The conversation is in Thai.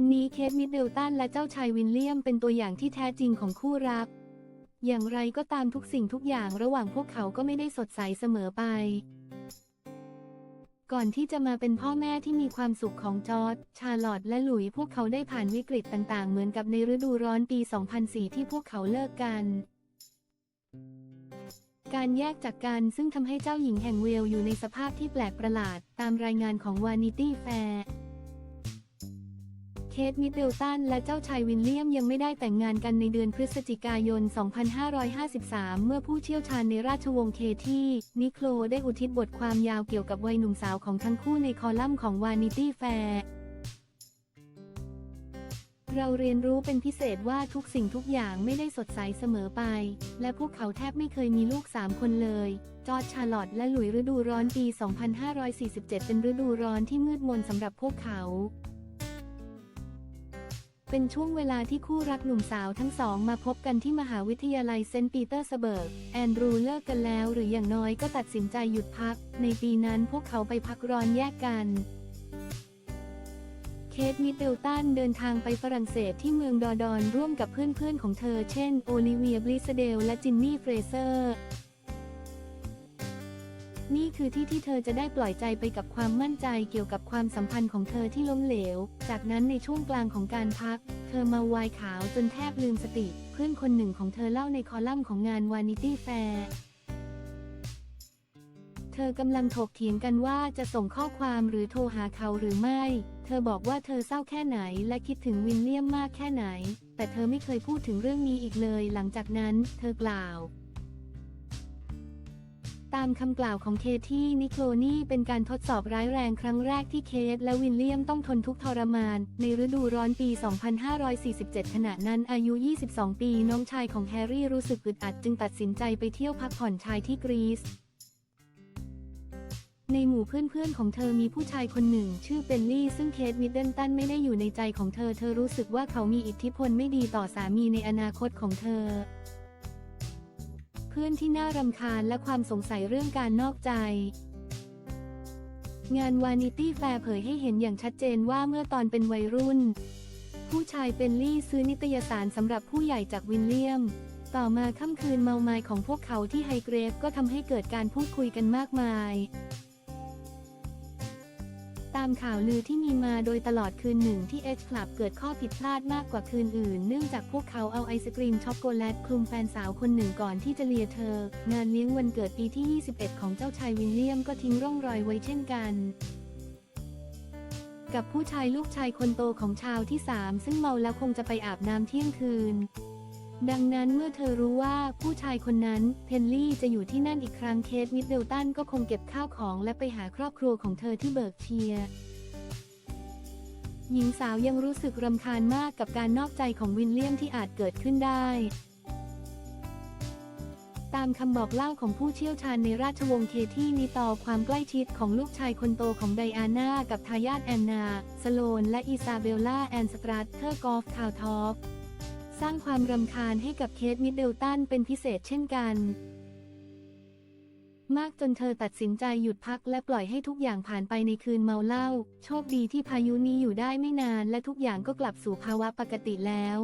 วันนี้เคทมิดเดิลตันและเจ้าชายวินเลียมเป็นตัวอย่างที่แท้จริงของคู่รัก อย่างไรก็ตามทุกสิ่งทุกอย่างระหว่างพวกเขาก็ไม่ได้สดใสเสมอไป ก่อนที่จะมาเป็นพ่อแม่ที่มีความสุขของจอร์ดชาร์ลอตและหลุยส์พวกเขาได้ผ่านวิกฤตต่างๆ เหมือนกับในฤดูร้อนปี 2004 ที่พวกเขาเลิกกันการแยกจากกันซึ่งทำให้เจ้าหญิงแห่งเวลอยู่ในสภาพที่แปลกประหลาด ตามรายงานของ Vanity Fair เคท มิดเดิลตัน และเจ้าชายวินเลียมยังไม่ได้แต่งงานกันในเดือนพฤศจิกายน 2553 เมื่อผู้เชี่ยวชาญในราชวงศ์เคที่ นิโคลได้อุทิศบทความยาวเกี่ยวกับวัยหนุ่มสาวของทั้งคู่ในคอลัมน์ของ Vanity Fair เราเรียนรู้เป็นพิเศษว่าทุกสิ่งทุกอย่างไม่ได้สดใสเสมอไป และพวกเขาแทบไม่เคยมีลูกสามคนเลย จอร์จชาร์ลอตและหลุยฤดูร้อนปี 2547 เป็นฤดูร้อนที่มืดมนสำหรับพวกเขา เป็นช่วงเวลาที่คู่รักหนุ่มสาวทั้งสองมาพบกันที่มหาวิทยาลัยเซนต์ปีเตอร์สเบิร์ก แอนดรูเลิกกันแล้วหรืออย่างน้อยก็ตัดสินใจหยุดพัก ในปีนั้นพวกเขาไปพักร้อนแยกกัน เคทมิดเดิลตันเดินทางไปฝรั่งเศสที่เมืองดอร์ดอนร่วมกับเพื่อนๆของเธอ เช่น โอลิเวียบลิสเดลและจินนี่เฟรเซอร์ นี่คือที่ที่เธอจะได้ปล่อยใจไปกับความมั่นใจเกี่ยวกับความสัมพันธ์ของเธอที่ล้มเหลว จากนั้นในช่วงกลางของการพัก เธอมาวายขาวจนแทบลืมสติ เพื่อนคนหนึ่งของเธอเล่าในคอลัมน์ของงาน Vanity Fair เธอกำลังถกเถียงกันว่าจะส่งข้อความหรือโทรหาเขาหรือไม่ เธอบอกว่าเธอเศร้าแค่ไหนและคิดถึงวินเลียมมากแค่ไหน แต่เธอไม่เคยพูดถึงเรื่องนี้อีกเลย หลังจากนั้น เธอกล่าว ตามคำกล่าวของเคที่นิโคลนี่เป็นการทดสอบร้ายแรงครั้งแรกที่เคทและวินเลียมต้องทนทุกทรมาน ในฤดูร้อนปี 2547 ขณะนั้นอายุ 22 ปีน้องชายของแฮร์รี่รู้สึกอึดอัดจึงตัดสินใจไปเที่ยวพักผ่อนชายที่กรีซในหมู่เพื่อนๆของเธอมีผู้ชายคนหนึ่ง ชื่อเบนลี่ ซึ่งเคทมิดเดิลตันไม่ได้อยู่ในใจของเธอ เธอรู้สึกว่าเขามีอิทธิพลไม่ดีต่อสามีในอนาคตของเธอ พื่อนที่น่ารำคาญและความสงสัยเรื่องการนอกใจ งานวานิตี้แฟร์เผยให้เห็นอย่างชัดเจนว่าเมื่อตอนเป็นวัยรุ่น ผู้ชายเบนลี่ซื้อนิตยสารสำหรับผู้ใหญ่จากวินเลียม ต่อมาค่ำคืนเมามายของพวกเขาที่ไฮเกรฟก็ทำให้เกิดการพูดคุยกันมากมายามข่าวลือที่มีมาโดยตลอดคืนหนึ่งที่ Edge Club เกิดข้อผิดพลาดมากกว่าคืนอื่น เนื่องจากพวกเขาเอาไอศกรีมช็อกโกแลตคลุมแฟนสาวคนหนึ่งก่อนที่จะเลียเธอ งานเลี้ยงวันเกิดปีที่ 21 ของเจ้าชายวินเลียมก็ทิ้งร่องรอยไว้เช่นกันกับผู้ชายลูกชายคนโตของชาวที่สามซึ่งเมาแล้วคงจะไปอาบน้ำเที่ยงคืน ดังนั้นเมื่อเธอรู้ว่าผู้ายคนนั้น เพนลี่จะอยู่ที่นั่นอีกครั้งเคทมิดเดลตันก็คงเก็บข้าวของและไปหาครอบครัวของเธอที่เบิร์กเชียร์หญิงสาวยังรู้สึกรำคาญมากกับการนอกใจของวินเลียมที่อาจเกิดขึ้นได้ ตามคำบอกเล่าของผู้เชี่ยวชาญในราชวงศ์เคที่มีต่อความใกล้ชิดของลูกชายคนโตของไดอาน่ากับทายาทแอนนา สโลน และอิซาเบลล่าแอนสตรัตเทอร์กอฟคาวทอฟ สร้างความรำคาญให้กับเคทมิดเดิลตันเป็นพิเศษเช่นกัน มากจนเธอตัดสินใจหยุดพักและปล่อยให้ทุกอย่างผ่านไปในคืนเมาเหล้า โชคดีที่พายุนี้อยู่ได้ไม่นานและทุกอย่างก็กลับสู่ภาวะปกติแล้ว